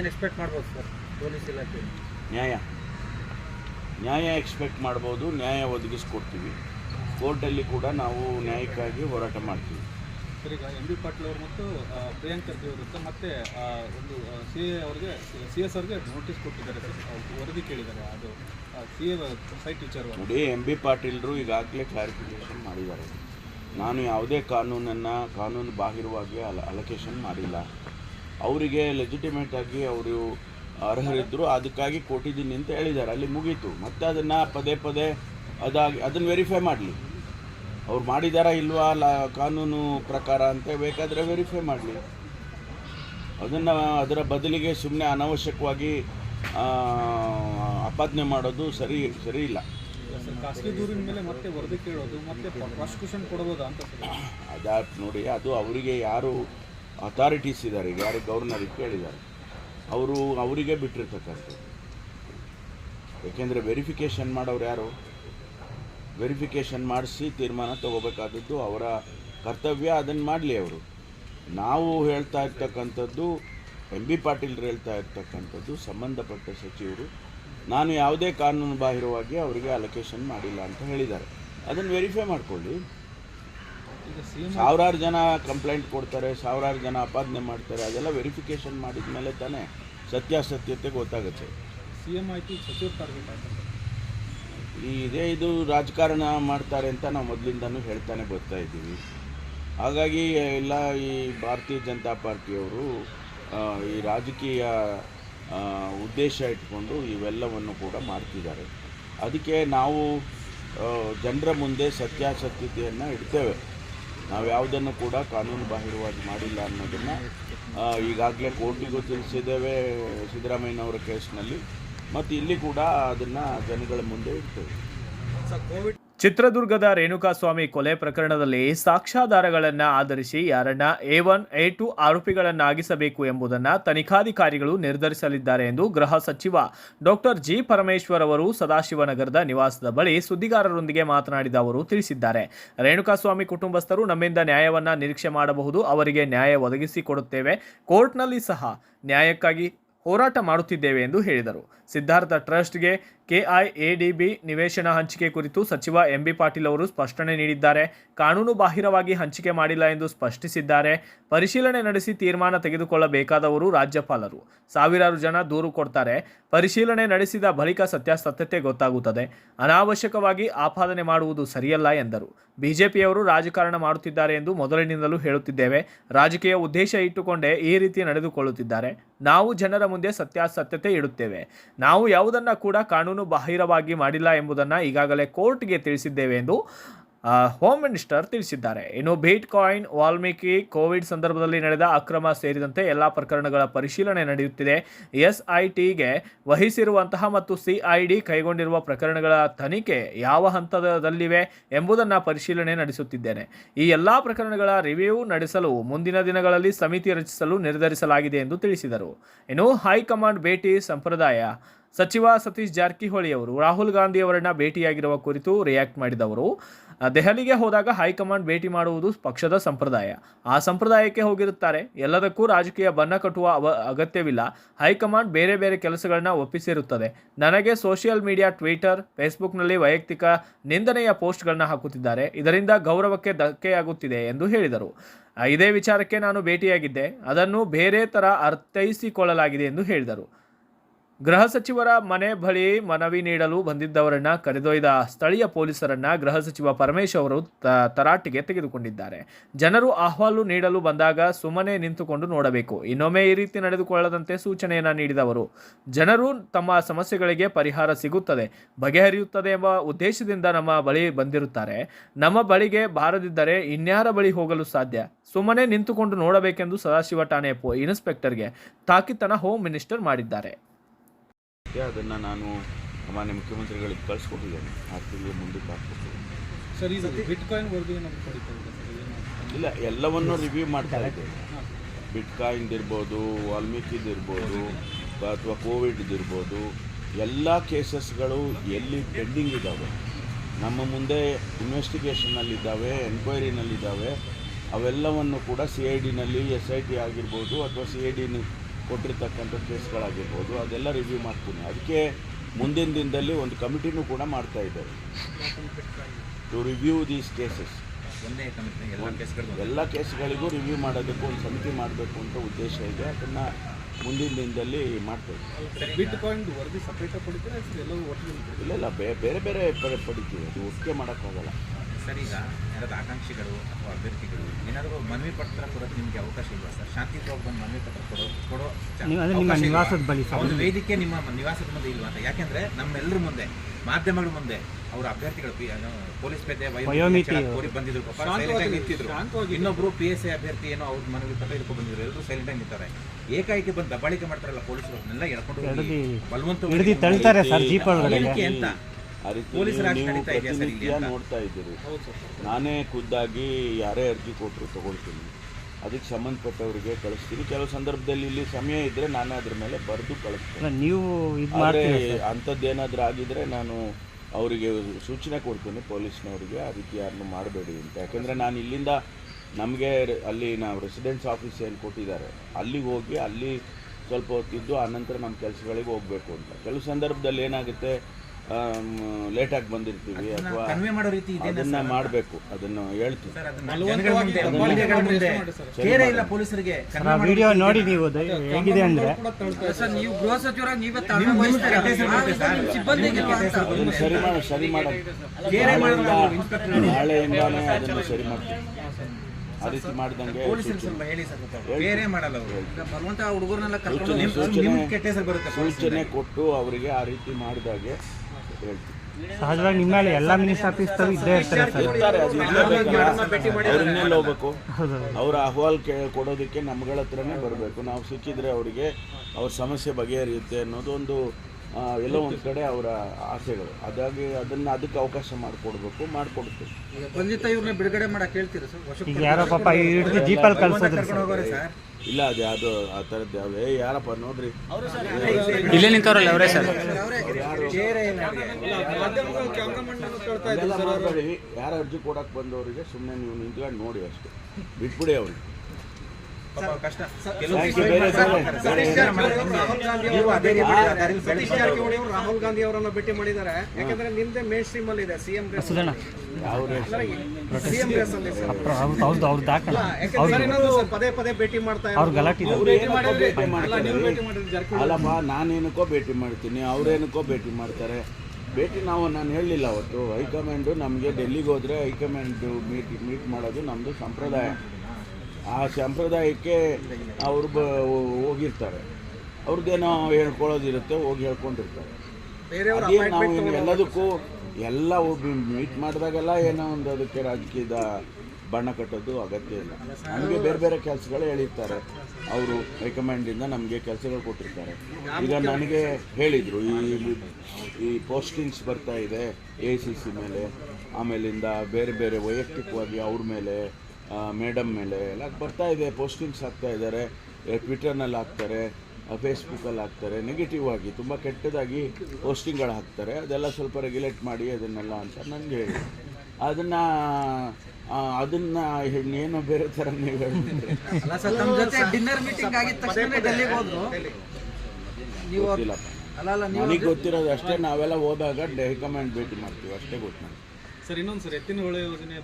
ಏನು ಎಕ್ಸ್ಪೆಕ್ಟ್ ಮಾಡ್ಬೋದು sir police ಇಲಾಖೆ. ನ್ಯಾಯ. ನ್ಯಾಯ ಎಕ್ಸ್ಪೆಕ್ಟ್ ಮಾಡ್ಬೋದು ನ್ಯಾಯ ಒದಗಿಸ್ಕೊಡ್ತೀವಿ. ಕೋರ್ಟಲ್ಲಿ ಕೂಡ ನಾವು ನ್ಯಾಯಕ್ಕಾಗಿ ಹೋರಾಟ ಮಾಡ್ತೀವಿ. ಸರ್ ಈಗ ಎಂ ಬಿ ಪಾಟೀಲ್ ಅವರು ಮತ್ತು ಪ್ರಿಯಾಂಕರ್ ಪ್ರಿಯಾಂಕ್ ಖರ್ಗೆ ವಿರುದ್ಧ ಮತ್ತೆ ಒಂದು ಸಿ ಎ ಅವ್ರಿಗೆ ಸಿ ಎಸ್ ಅವ್ರಿಗೆ ನೋಟಿಸ್ ಕೊಟ್ಟಿದ್ದಾರೆ ಸರ್ ಅವ್ರು ವರದಿ ಕೇಳಿದ್ದಾರೆ. ಅದು ಸಿ ಎ ಸೈಟ್ ಟೀಚರ್ ನೋಡಿ ಎಂ ಬಿ ಪಾಟೀಲ್ರು ಈಗಾಗಲೇ ಕ್ಲಾರಿಫಿಕೇಷನ್ ಮಾಡಿದ್ದಾರೆ. ನಾನು ಯಾವುದೇ ಕಾನೂನನ್ನು ಕಾನೂನು ಬಾಹಿರವಾಗಿ ಅಲ ಅಲೊಕೇಶನ್ ಮಾಡಿಲ್ಲ. ಅವರಿಗೆ ಲೆಜಿಟಿಮೇಟ್ ಆಗಿ ಅವರು ಅರ್ಹರಿದ್ದರು ಅದಕ್ಕಾಗಿ ಕೊಟ್ಟಿದ್ದೀನಿ ಅಂತ ಹೇಳಿದ್ದಾರೆ. ಅಲ್ಲಿ ಮುಗೀತು. ಮತ್ತೆ ಅದನ್ನು ಪದೇ ಪದೇ ಅದಾಗಿ ಅದನ್ನು ವೆರಿಫೈ ಮಾಡಲಿ. ಅವ್ರು ಮಾಡಿದಾರಾ ಇಲ್ವಾ ಲ ಕಾನೂನು ಪ್ರಕಾರ ಅಂತ ಬೇಕಾದರೆ ವೆರಿಫೈ ಮಾಡಲಿ. ಅದನ್ನು ಅದರ ಬದಲಿಗೆ ಸುಮ್ಮನೆ ಅನಾವಶ್ಯಕವಾಗಿ ಆಪಾದನೆ ಮಾಡೋದು ಸರಿ ಸರಿ ಇಲ್ಲ. ಖಾಸಗಿ ದೂರಿನ ಮೇಲೆ ಮತ್ತೆ ವರದಿ ಕೇಳೋದು ಮತ್ತೆ ಪ್ರಾಸಿಕ್ಯೂಷನ್ ಕೊಡ್ಬೋದಾ ಅಂತ ಸರ್? ಅದಾ ನೋಡಿ ಅದು ಅವರಿಗೆ ಯಾರು ಅಥಾರಿಟೀಸ್ ಇದ್ದಾರೆ, ಈಗ ಗವರ್ನರ್ ಗವರ್ನರಿಗೆ ಕೇಳಿದ್ದಾರೆ. ಅವರು ಅವರಿಗೆ ಬಿಟ್ಟಿರ್ತಕ್ಕಂಥದ್ದು. ಏಕೆಂದರೆ ವೆರಿಫಿಕೇಷನ್ ಮಾಡೋರು ಯಾರು? ವೆರಿಫಿಕೇಷನ್ ಮಾಡಿಸಿ ತೀರ್ಮಾನ ತಗೋಬೇಕಾದದ್ದು ಅವರ ಕರ್ತವ್ಯ ಅದನ್ನು ಮಾಡಲಿ ಅವರು. ನಾವು ಹೇಳ್ತಾ ಇರ್ತಕ್ಕಂಥದ್ದು ಎಂ ಬಿ ಪಾಟೀಲ್ರು ಹೇಳ್ತಾ ಇರ್ತಕ್ಕಂಥದ್ದು ಸಂಬಂಧಪಟ್ಟ ಸಚಿವರು, ನಾನು ಯಾವುದೇ ಕಾನೂನು ಬಾಹಿರವಾಗಿ ಅವರಿಗೆ ಅಲೊಕೇಶನ್ ಮಾಡಿಲ್ಲ ಅಂತ ಹೇಳಿದ್ದಾರೆ. ಅದನ್ನು ವೆರಿಫೈ ಮಾಡ್ಕೊಳ್ಳಿ. ಸಾವಿರಾರು ಜನ ಕಂಪ್ಲೇಂಟ್ ಕೊಡ್ತಾರೆ ಸಾವಿರಾರು ಜನ ಆಪಾದನೆ ಮಾಡ್ತಾರೆ ಅದೆಲ್ಲ ವೆರಿಫಿಕೇಷನ್ ಮಾಡಿದ ಮೇಲೆ ತಾನೇ ಸತ್ಯಾಸತ್ಯತೆ ಗೊತ್ತಾಗುತ್ತೆ. ಸಿ ಎಂ ಆಯ್ತು ಸಚಿವ ಇದೇ ಇದು ರಾಜಕಾರಣ ಮಾಡ್ತಾರೆ ಅಂತ ನಾವು ಮೊದಲಿಂದನೂ ಹೇಳ್ತಾನೆ ಬರ್ತಾ ಇದ್ದೀವಿ. ಹಾಗಾಗಿ ಎಲ್ಲ ಈ ಭಾರತೀಯ ಜನತಾ ಪಾರ್ಟಿಯವರು ಈ ರಾಜಕೀಯ ಉದ್ದೇಶ ಇಟ್ಕೊಂಡು ಇವೆಲ್ಲವನ್ನು ಕೂಡ ಮಾಡ್ತಿದ್ದಾರೆ. ಅದಕ್ಕೆ ನಾವು ಜನರ ಮುಂದೆ ಸತ್ಯಾಸತ್ಯತೆಯನ್ನು ಇಡ್ತೇವೆ. ನಾವು ಯಾವುದನ್ನು ಕೂಡ ಕಾನೂನು ಬಾಹಿರವಾಗಿ ಮಾಡಿಲ್ಲ ಅನ್ನೋದನ್ನು ಈಗಾಗಲೇ ಕೋರ್ಟಿಗೂ ತಿಳಿಸಿದ್ದೇವೆ ಸಿದ್ದರಾಮಯ್ಯನವರ ಕೇಸ್ನಲ್ಲಿ. ಮತ್ತು ಇಲ್ಲಿ ಕೂಡ ಅದನ್ನು ಜನಗಳ ಮುಂದೆ ಕೋವಿಡ್ ಚಿತ್ರದುರ್ಗದ ರೇಣುಕಾಸ್ವಾಮಿ ಕೊಲೆ ಪ್ರಕರಣದಲ್ಲಿ ಸಾಕ್ಷ್ಯಾಧಾರಗಳನ್ನು ಆಧರಿಸಿ ಯಾರನ್ನ ಎ ಒನ್, ಎ ಟು ಆರೋಪಿಗಳನ್ನಾಗಿಸಬೇಕು ಎಂಬುದನ್ನು ತನಿಖಾಧಿಕಾರಿಗಳು ನಿರ್ಧರಿಸಲಿದ್ದಾರೆ ಎಂದು ಗೃಹ ಸಚಿವ ಡಾಕ್ಟರ್ ಜಿ ಪರಮೇಶ್ವರ್ ಅವರು ಸದಾಶಿವನಗರದ ನಿವಾಸದ ಬಳಿ ಸುದ್ದಿಗಾರರೊಂದಿಗೆ ಮಾತನಾಡಿದ ಅವರು ತಿಳಿಸಿದ್ದಾರೆ. ರೇಣುಕಾಸ್ವಾಮಿ ಕುಟುಂಬಸ್ಥರು ನಮ್ಮಿಂದ ನ್ಯಾಯವನ್ನು ನಿರೀಕ್ಷೆ ಮಾಡಬಹುದು, ಅವರಿಗೆ ನ್ಯಾಯ ಒದಗಿಸಿಕೊಡುತ್ತೇವೆ ಕೋರ್ಟ್ನಲ್ಲಿ ಸಹ ನ್ಯಾಯಕ್ಕಾಗಿ ಹೋರಾಟ ಮಾಡುತ್ತಿದ್ದೇವೆ ಎಂದು ಹೇಳಿದರು. ಸಿದ್ಧಾರ್ಥ ಟ್ರಸ್ಟ್ಗೆ ಕೆಐಎಡಿಬಿ ನಿವೇಶನ ಹಂಚಿಕೆ ಕುರಿತು ಸಚಿವ ಎಂಬಿ ಪಾಟೀಲ್ ಅವರು ಸ್ಪಷ್ಟನೆ ನೀಡಿದ್ದಾರೆ. ಕಾನೂನು ಬಾಹಿರವಾಗಿ ಹಂಚಿಕೆ ಮಾಡಿಲ್ಲ ಎಂದು ಸ್ಪಷ್ಟಿಸಿದ್ದಾರೆ. ಪರಿಶೀಲನೆ ನಡೆಸಿ ತೀರ್ಮಾನ ತೆಗೆದುಕೊಳ್ಳಬೇಕಾದವರು ರಾಜ್ಯಪಾಲರು. ಸಾವಿರಾರು ಜನ ದೂರು ಕೊಡ್ತಾರೆ. ಪರಿಶೀಲನೆ ನಡೆಸಿದ ಬಳಿಕ ಸತ್ಯಾಸತ್ಯತೆ ಗೊತ್ತಾಗುತ್ತದೆ. ಅನಾವಶ್ಯಕವಾಗಿ ಆಪಾದನೆ ಮಾಡುವುದು ಸರಿಯಲ್ಲ ಎಂದರು. ಬಿಜೆಪಿಯವರು ರಾಜಕಾರಣ ಮಾಡುತ್ತಿದ್ದಾರೆ ಎಂದು ಮೊದಲಿನಿಂದಲೂ ಹೇಳುತ್ತಿದ್ದೇವೆ. ರಾಜಕೀಯ ಉದ್ದೇಶ ಇಟ್ಟುಕೊಂಡೇ ಈ ರೀತಿ ನಡೆದುಕೊಳ್ಳುತ್ತಿದ್ದಾರೆ. ನಾವು ಜನರ ಮುಂದೆ ಸತ್ಯಾಸತ್ಯತೆ ಇಡುತ್ತೇವೆ. ನಾವು ಯಾವುದನ್ನ ಕೂಡ ಕಾನೂನು ಬಾಹಿರವಾಗಿ ಮಾಡಿಲ್ಲ ಎಂಬುದನ್ನು ಈಗಾಗಲೇ ಕೋರ್ಟ್ಗೆ ತಿಳಿಸಿದ್ದೇವೆ ಎಂದು ಹೋಮ್ ಮಿನಿಸ್ಟರ್ ತಿಳಿಸಿದ್ದಾರೆ. ಇನ್ನು ಬೀಟ್ ಕಾಯಿನ್ ವಾಲ್ಮೀಕಿ, ಕೋವಿಡ್ ಸಂದರ್ಭದಲ್ಲಿ ನಡೆದ ಅಕ್ರಮ ಸೇರಿದಂತೆ ಎಲ್ಲ ಪ್ರಕರಣಗಳ ಪರಿಶೀಲನೆ ನಡೆಯುತ್ತಿದೆ. ಎಸ್ಐಟಿಗೆ ವಹಿಸಿರುವಂತಹ ಮತ್ತು ಸಿಐಡಿ ಕೈಗೊಂಡಿರುವ ಪ್ರಕರಣಗಳ ತನಿಖೆ ಯಾವ ಹಂತದಲ್ಲಿವೆ ಎಂಬುದನ್ನು ಪರಿಶೀಲನೆ ನಡೆಸುತ್ತಿದ್ದೇನೆ. ಈ ಎಲ್ಲ ಪ್ರಕರಣಗಳ ರಿವ್ಯೂ ನಡೆಸಲು ಮುಂದಿನ ದಿನಗಳಲ್ಲಿ ಸಮಿತಿ ರಚಿಸಲು ನಿರ್ಧರಿಸಲಾಗಿದೆ ಎಂದು ತಿಳಿಸಿದರು. ಇನ್ನು ಹೈಕಮಾಂಡ್ ಭೇಟಿ ಸಂಪ್ರದಾಯ ಸಚಿವ ಸತೀಶ್ ಜಾರಕಿಹೊಳಿ ಅವರು ರಾಹುಲ್ ಗಾಂಧಿ ಅವರನ್ನ ಭೇಟಿಯಾಗಿರುವ ಕುರಿತು ರಿಯಾಕ್ಟ್ ಮಾಡಿದವರು. ದೆಹಲಿಗೆ ಹೋದಾಗ ಹೈಕಮಾಂಡ್ ಭೇಟಿ ಮಾಡುವುದು ಪಕ್ಷದ ಸಂಪ್ರದಾಯ. ಆ ಸಂಪ್ರದಾಯಕ್ಕೆ ಹೋಗಿರುತ್ತಾರೆ. ಎಲ್ಲದಕ್ಕೂ ರಾಜಕೀಯ ಬಣ್ಣ ಕಟ್ಟುವ ಅವ, ಅಗತ್ಯವಿಲ್ಲ. ಹೈಕಮಾಂಡ್ ಬೇರೆ ಬೇರೆ ಕೆಲಸಗಳನ್ನ ಒಪ್ಪಿಸಿರುತ್ತದೆ. ನನಗೆ ಸೋಷಿಯಲ್ ಮೀಡಿಯಾ, ಟ್ವಿಟರ್, ಫೇಸ್ಬುಕ್ನಲ್ಲಿ ವೈಯಕ್ತಿಕ ನಿಂದನೆಯ ಪೋಸ್ಟ್ಗಳನ್ನ ಹಾಕುತ್ತಿದ್ದಾರೆ. ಇದರಿಂದ ಗೌರವಕ್ಕೆ ಧಕ್ಕೆಯಾಗುತ್ತಿದೆ ಎಂದು ಹೇಳಿದರು. ಇದೇ ವಿಚಾರಕ್ಕೆ ನಾನು ಭೇಟಿಯಾಗಿದ್ದೆ. ಅದನ್ನು ಬೇರೆ ಥರ ಅರ್ಥೈಸಿಕೊಳ್ಳಲಾಗಿದೆ ಎಂದು ಹೇಳಿದರು. ಗೃಹ ಸಚಿವರ ಮನೆ ಬಳಿ ಮನವಿ ನೀಡಲು ಬಂದಿದ್ದವರನ್ನ ಕರೆದೊಯ್ದ ಸ್ಥಳೀಯ ಪೊಲೀಸರನ್ನ ಗೃಹ ಸಚಿವ ಪರಮೇಶ್ ಅವರು ತರಾಟೆಗೆ ತೆಗೆದುಕೊಂಡಿದ್ದಾರೆ. ಜನರು ಅಹವಾಲು ನೀಡಲು ಬಂದಾಗ ಸುಮ್ಮನೆ ನಿಂತುಕೊಂಡು ನೋಡಬೇಕು. ಇನ್ನೊಮ್ಮೆ ಈ ರೀತಿ ನಡೆದುಕೊಳ್ಳದಂತೆ ಸೂಚನೆಯನ್ನ ನೀಡಿದವರು. ಜನರು ತಮ್ಮ ಸಮಸ್ಯೆಗಳಿಗೆ ಪರಿಹಾರ ಸಿಗುತ್ತದೆ, ಬಗೆಹರಿಯುತ್ತದೆ ಎಂಬ ಉದ್ದೇಶದಿಂದ ನಮ್ಮ ಬಳಿ ಬಂದಿರುತ್ತಾರೆ. ನಮ್ಮ ಬಳಿಗೆ ಬಾರದಿದ್ದರೆ ಇನ್ಯಾರ ಬಳಿ ಹೋಗಲು ಸಾಧ್ಯ? ಸುಮ್ಮನೆ ನಿಂತುಕೊಂಡು ನೋಡಬೇಕೆಂದು ಸದಾಶಿವ ಠಾಣೆ ಇನ್ಸ್ಪೆಕ್ಟರ್ಗೆ ತಾಕಿತನ ಹೋಮ್ ಮಿನಿಸ್ಟರ್ ಮಾಡಿದ್ದಾರೆ. ಅದನ್ನು ನಾನು ಮಾನ್ಯ ಮುಖ್ಯಮಂತ್ರಿಗಳಿಗೆ ಕಳಿಸ್ಕೊಟ್ಟಿದ್ದೇನೆ. ಆರು ತಿಂಗಳು ಮುಂದಕ್ಕೆ ಹಾಕ್ಬೇಕು ಸರ್ ಬಿಟ್ಕಾಯಿನ್ ಬಿಟ್ ಕಾಯಿನ್ ವರದಿ ಏನಾದರೂ ಪಡಿತಾ ಇದೆ ಸರ್ ಏನು ಇಲ್ಲ ಎಲ್ಲವನ್ನು ರಿವ್ಯೂ ಮಾಡ್ತಾ ಇದ್ದೇನೆ. ಬಿಟ್ಕಾಯಿಂದಿರ್ಬೋದು ವಾಲ್ಮೀಕಿದಿರ್ಬೋದು ಅಥವಾ ಕೋವಿಡ್ದಿರ್ಬೋದು ಎಲ್ಲ ಕೇಸಸ್ಗಳು ಎಲ್ಲಿ ಪೆಂಡಿಂಗ್ ಇದ್ದಾವೆ ನಮ್ಮ ಮುಂದೆ ಇನ್ವೆಸ್ಟಿಗೇಷನ್ನಲ್ಲಿದ್ದಾವೆ ಎನ್ಕ್ವೈರಿನಲ್ಲಿದ್ದಾವೆ ಅವೆಲ್ಲವನ್ನು ಕೂಡ ಸಿ ಐ ಡಿನಲ್ಲಿ ಎಸ್ ಐ ಟಿ ಆಗಿರ್ಬೋದು ಅಥವಾ ಸಿ ಐ ಡಿ ಕೊಟ್ಟಿರ್ತಕ್ಕಂಥ ಕೇಸ್ಗಳಾಗಿರ್ಬೋದು ಅದೆಲ್ಲ ರಿವ್ಯೂ ಮಾಡ್ತೀನಿ. ಅದಕ್ಕೆ ಮುಂದಿನ ದಿನದಲ್ಲಿ ಒಂದು ಕಮಿಟಿನೂ ಕೂಡ ಮಾಡ್ತಾ ಇದ್ದಾರೆ. ಟು ರಿವ್ಯೂ ದೀಸ್ ಕೇಸಸ್ ಎಲ್ಲ ಕೇಸ್ಗಳು ಎಲ್ಲ ಕೇಸ್ಗಳಿಗೂ ರಿವ್ಯೂ ಮಾಡೋದಕ್ಕೂ ಒಂದು ಸಮಿತಿ ಮಾಡಬೇಕು ಅಂತ ಉದ್ದೇಶ ಇದೆ. ಅದನ್ನು ಮುಂದಿನ ದಿನದಲ್ಲಿ ಮಾಡ್ತೇವೆ. ಬಿಟ್ ಕಾಯಿನ್ ವರದಿ ಸಪ್ರೇಟ್ ಆಗಿ ಪಡಿತೀರಾ ಎಲ್ಲವೂ ಒಟ್ಟಿಗೆ ಇಲ್ಲ ಇಲ್ಲ ಬೇ- ಬೇರೆ ಬೇರೆ ಪಡಿತೀವಿ. ಅದು ಒಟ್ಟಿಗೆ ಮಾಡೋಕ್ಕಾಗಲ್ಲ. ಸರ್ ಈಗ ಯಾರಾದ್ರು ಆಕಾಂಕ್ಷಿಗಳು ಅಥವಾ ಅಭ್ಯರ್ಥಿಗಳು ಏನಾದರೂ ಮನವಿ ಪತ್ರ ಕೊಡೋದು ನಿಮಗೆ ಅವಕಾಶ ಇಲ್ವಾ ಸರ್ ಶಾಂತಿಯುತವಾಗಿ ಬಂದು ಮನವಿ ಪತ್ರ ಕೊಡೋ ಕೊಡೋ ಚ- ನೀವು- ಅಂದ್ರೆ ನಿಮ್ಮ ಅವಕಾಶ ಇಲ್ವಾ? ನಿವಾಸದ ಬಳಿ ಸರ್. ಒಂದು ವೇದಿಕೆ ನಿಮ್ಮ ನಿವಾಸದ ಮುಂದೆ ಇಲ್ವಾ ಅಂತ ಯಾಕೆಂದ್ರೆ ನಮ್ಮೆಲ್ಲರ ಮುಂದೆ ಮಾಧ್ಯಮಗಳ ಮುಂದೆ ಅವರ ಅಭ್ಯರ್ಥಿಗಳು ಪಿ- ಏನು, ಪೊಲೀಸ್ ಪೇದೆ ವಯೋಮಿತಿ. ಕೋರಿ ಬಂದಿದ್ರು ಪಾಪ ಶಾಂತವಾಗಿ- silent ಆಗಿ ನಿಂತಿದ್ರು ಇನ್ನೊಬ್ರು ಪಿ ಎಸ್ ಐ ಅಭ್ಯರ್ಥಿ ಏನೋ ಅವ್ರ ಮನವಿ ಪತ್ರ ಇಟ್ಕೊಂಡು ಬಂದಿದ್ರು ಎಲ್ಲರೂ ಸೈಲೆಂಟ್ ಆಗಿ ನಿಂತಾರೆ ಏಕಾಏಕಿ ಬಂದು ದಬ್ಬಾಳಿಕೆ ಮಾಡ್ತಾರಲ್ಲ ಪೊಲೀಸರು ಅವ್ರನ್ನೆಲ್ಲ ಎಳ್ಕೊಂಡು ಬಲವಂತ ಹಿಡ್ದು- ಬಲವಂತವಾಗಿ ಹಿಡ್ದು ತಳ್ತಾರೆ ಸರ್ ಜೀಪ್ ಒಳಗಡೆ ಏನಕ್ಕೆ ಅಂತ ಆ ರೀತಿ ನೀವು- ಪ್ರತಿನಿತ್ಯ ನೋಡ್ತಾ ಇದ್ದೀರಿ. ಹೌದು ಸರ್. ನಾನೇ ಖುದ್ದಾಗಿ ಯಾರೇ ಅರ್ಜಿ ಕೊಟ್ಟರು ತಗೊಳ್ತೀನಿ. ಅದಕ್ಕೆ ಸಂಬಂಧಪಟ್ಟವರಿಗೆ ಕಳಿಸ್ತೀನಿ. ಕೆಲವು ಸಂದರ್ಭದಲ್ಲಿ ಇಲ್ಲಿ ಸಮಯ ಇದ್ರೆ ನಾನೇ ಅದ್ರ ಮೇಲೆ ಬರೆದು ಕಳಿಸ್ತೀನಿ. ನೀವು ಇದು ಆದರೆ ಮಾಡ್ತೀರಾ ಸರ್? ಅಂಥದ್ದೇನಾದರೂ ಆಗಿದ್ರೆ ನಾನು ಅವರಿಗೆ ಸೂಚನೆ ಕೊಡ್ತೀನಿ ಪೊಲೀಸ್ನವರಿಗೆ ಆ ರೀತಿ ಯಾರನ್ನು ಮಾಡಬೇಡಿ ಅಂತ. ಯಾಕೆಂದರೆ ನಾನು ಇಲ್ಲಿಂದ ನಮಗೆ ಅಲ್ಲಿ ನಾವು ರೆಸಿಡೆನ್ಸ್ ಆಫೀಸ್ ಏನು ಕೊಟ್ಟಿದ್ದಾರೆ. ಅಲ್ಲಿಗೆ ಹೋಗಿ ಅಲ್ಲಿ ಸ್ವಲ್ಪ ಹೊತ್ತಿದ್ದು ಆನಂತರ ನಮ್ಮ ಕೆಲಸಗಳಿಗೆ ಹೋಗಬೇಕು ಅಂತ. ಕೆಲವು ಸಂದರ್ಭದಲ್ಲಿ ಏನಾಗುತ್ತೆ ಲೇಟಾಗಿ ಬಂದಿರ್ತೀವಿ ಅಥವಾ ಕನ್ವೆ ಮಾಡೋ ರೀತಿ ಇದೆ ಅದನ್ನು ಮಾಡಬೇಕು ಅದನ್ನು ಹೇಳ್ತೀವಿ. ವಿಡಿಯೋ ನೋಡಿ ನೀವು ಹೇಗಿದೆ ಅಂದ್ರೆ. ಅದನ್ನು ಸರಿ ಮಾಡಿ ಸರಿ ಮಾಡೋದು ಕೇರೆ ಮಾಡಿದ್ರೆ ನಾಳೆಯಿಂದ ನಾವು ಇನ್ಸ್ಪೆಕ್ಟರ್ ನಾಳೆಯಿಂದಾನೇ ಅದನ್ನು ಸರಿ ಮಾಡ್ತೀವಿ. ಆ ರೀತಿ ಮಾಡ್ದಂಗೆ ಬೇರೆ ಮಾಡಲ್ಲ ಅವರು. ಈಗ ಬರುವಂತ ಹುಡುಗರನ್ನೆಲ್ಲ ಕರ್ಕೊಂಡು ಸೂಚನೆ ನಿಮ್ ಕೆಟ್ಟ ಹೆಸರು ಬರುತ್ತೆ ಸೂಚನೆ ಕೊಟ್ಟು ಅವರಿಗೆ ಆ ರೀತಿ ಮಾಡಿದಾಗೆ ಹೇಳ್ತೀನಿ ಸಹಜವಾಗಿ ನಿಮ್ಮ ಮೇಲೆ ಎಲ್ಲ ಮಿನಿಸ್ಟರ್ ಆಫೀಸ್ದವರು ಇದ್ದೇ ಇರ್ತಾರೆ ಅವ್ರನ್ನೆಲ್ಲ ಹೋಗ್ಬೇಕು. ಅವ್ರ ಅವರ ಅಹವಾಲ್ ಕೇ ಕೊಡೋದಕ್ಕೆ ನಮ್ಗಳ ಹತ್ರನೇ ಬರಬೇಕು. ನಾವು ಸಿಕ್ಕಿದ್ರೆ ಅವರಿಗೆ ಅವ್ರ ಸಮಸ್ಯೆ ಬಗೆಹರಿಯುತ್ತೆ ಅನ್ನೋದು ಒಂದು ಎಲ್ಲೋ ಒಂದು ಕಡೆ ಅವರ ಆಸೆಗಳು. ಅದಾಗಿ ಅದನ್ನ ಅದಕ್ಕೆ ಅವಕಾಶ ಮಾಡಿಕೊಡ್ಬೇಕು ಮಾಡಿಕೊಡ್ತೀವಿ ಇವ್ರನ್ನ ಬಿಡುಗಡೆ ಮಾಡಕ್ ಹೇಳ್ತೀರಾ ಸರ್? ಈಗ ಯಾರೋ ಪಾಪ ಹಿಡಿದು ಜೀಪಲ್ಲಿ ಕಳ್ಸೋದ್ರಿ ಸರ್. ಇಲ್ಲ ಅದು ಯಾವ್ದು ಆ ಥರದ್ದು ಯಾವ್ದು ಏ ಯಾರಪ್ಪ ನೋಡ್ರಿ. ಇಲ್ಲೇ ನಿಂತವ್ರಲ್ಲ ಅವರೇ ಸರ್. ಯಾರು? ಅರ್ಜಿ ಕೊಡಕ್ ಬಂದವರಿಗೆ ಸುಮ್ಮನೆ ನೀವು ನಿಂತ್ಕೊಂಡು ನೋಡಿ ಅಷ್ಟೇ. ಬಿಟ್ಬಿಡಿ ಅವ್ರಿಗೆ ಸತೀಶ್ ಜಾರಕಿಹೊಳಿ ಅವರು ರಾಹುಲ್ ಗಾಂಧಿ ಅವರನ್ನ ಭೇಟಿ ಮಾಡಿದ್ದಾರೆ. ಯಾಕಂದ್ರೆ ನಿಮ್ದೇ ಮೇನ್ ಸ್ಟ್ರೀಮ್ ಅಲ್ಲಿ ಇದೆ ಸಿಎಂ ಸಿಎಂ ರೇಸ್ ಅಲ್ಲಿ ಸರ್. ಹೌದು ಹೌದು ಅವ್ರು ದಾಖಲ. ಯಾಕಂದ್ರೆ ಇನ್ನೊಂದು ಪದೇ ಪದೇ ಭೇಟಿ ಮಾಡ್ತಾ ಅಲ್ಲಪ್ಪ ನಾನೇನಕ್ಕೋ ಭೇಟಿ ಮಾಡ್ತೀನಿ ಅವ್ರೇನಕ್ಕೋ ಭೇಟಿ ಮಾಡ್ತಾರೆ. ಭೇಟಿ ನಾವು ನಾನು ಹೇಳಲಿಲ್ಲ ಅವತ್ತು ಹೈಕಮಾಂಡು ನಮಗೆ ಡೆಲ್ಲಿಗೆ ಹೋದರೆ ಹೈಕಮಾಂಡು ಮೀಟ್ ಮೀಟ್ ಮಾಡೋದು ನಮ್ಮದು ಸಂಪ್ರದಾಯ. ಆ ಸಂಪ್ರದಾಯಕ್ಕೆ ಅವರು ಬ ಹೋಗಿರ್ತಾರೆ. ಅವ್ರದ್ದೇನೋ ಹೇಳ್ಕೊಳ್ಳೋದಿರುತ್ತೆ ಹೋಗಿ ಹೇಳ್ಕೊಂಡಿರ್ತಾರೆ. ಅದೇ ನಾವು ಇನ್ನು ಎಲ್ಲದಕ್ಕೂ ಎಲ್ಲ ಒಬ್ಬ ಮೀಟ್ ಮಾಡಿದಾಗೆಲ್ಲ ಏನೋ ಒಂದು ಅದಕ್ಕೆ ರಾಜಕೀಯದ ಬಣ್ಣ ಕಟ್ಟೋದು ಅಗತ್ಯ ಇಲ್ಲ. ನಮಗೆ ಬೇರೆ ಬೇರೆ ಕೆಲಸಗಳು ಹೇಳಿರ್ತಾರೆ ಅವರು ರೆಕಮೆಂಡಿಂದ ನಮಗೆ ಕೆಲಸಗಳು ಕೊಟ್ಟಿರ್ತಾರೆ. ಈಗ ನನಗೆ ಹೇಳಿದರು ಈ ಈ ಪೋಸ್ಟಿಂಗ್ಸ್ ಬರ್ತಾ ಇದೆ ಎ ಸಿ ಸಿ ಮೇಲೆ ಆಮೇಲಿಂದ ಬೇರೆ ಬೇರೆ ವೈಯಕ್ತಿಕವಾಗಿ ಅವ್ರ ಮೇಲೆ ಮೇಡಮ್ ಮೇಲೆ ಎಲ್ಲ ಬರ್ತಾ ಇದೆ ಪೋಸ್ಟಿಂಗ್ಸ್ ಹಾಕ್ತಾ ಇದ್ದಾರೆ ಟ್ವಿಟರ್ನಲ್ಲಿ ಹಾಕ್ತಾರೆ ಫೇಸ್ಬುಕ್ಕಲ್ಲಿ ಹಾಕ್ತಾರೆ ನೆಗೆಟಿವ್ ಆಗಿ ತುಂಬ ಕೆಟ್ಟದಾಗಿ ಪೋಸ್ಟಿಂಗ್ಗಳು ಹಾಕ್ತಾರೆ ಅದೆಲ್ಲ ಸ್ವಲ್ಪ ರೆಗ್ಯುಲೇಟ್ ಮಾಡಿ ಅದನ್ನೆಲ್ಲ ಅಂತ ನನಗೆ ಹೇಳಿ ಅದನ್ನು ಅದನ್ನು ಏನೋ ಬೇರೆ ಥರ ನೀವು ಹೇಳಿ ಅಲ್ಲ ಸರ್ ತಮ್ಮ ಜೊತೆ ಡಿನ್ನರ್ ಮೀಟಿಂಗ್ ಆಗಿದ ತಕ್ಷಣ ಡೆಲ್ಲಿಗೆ ಹೋದ್ರು. ಅಲ್ಲ ಅಲ್ಲ ನೀವು ನನಗೆ ಗೊತ್ತಿರೋದು ಅಷ್ಟೇ ನಾವೆಲ್ಲ ಹೋದಾಗ ಹೈಕಮಾಂಡ್ ಭೇಟಿ ಮಾಡ್ತೀವಿ ಅಷ್ಟೇ ಗೊತ್ತು ಸರ್ ಇನ್ನೊಂದು ಸರ್ ಎತ್ತಿನ ಹೊಳೆ ಯೋಜನೆ